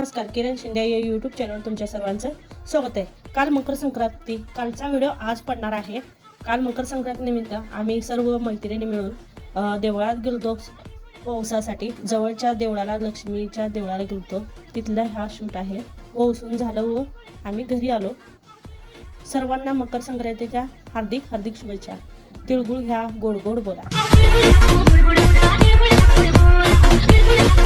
नमस्कार किरण शिंदे या YouTube channel तुमच्या सर्वांचं स्वागत आहे काल मकर संक्रांती कालचा व्हिडिओ आज पडणार आहे काल मकर संक्रांतीनिमित्त आम्ही सर्व मैत्रिणी मिळून देवळात गेलतो पावसासाठी जवळच्या देवळाला लक्ष्मीच्या देवळाला गेलतो तिथला हा शूट आहे पोहोचून झालं व आम्ही घरी आलो सर्वांना मकर संक्रांतीच्या हार्दिक हार्दिक शुभेच्छा तिळगुळ घ्या गोड गोड बोला Thank you.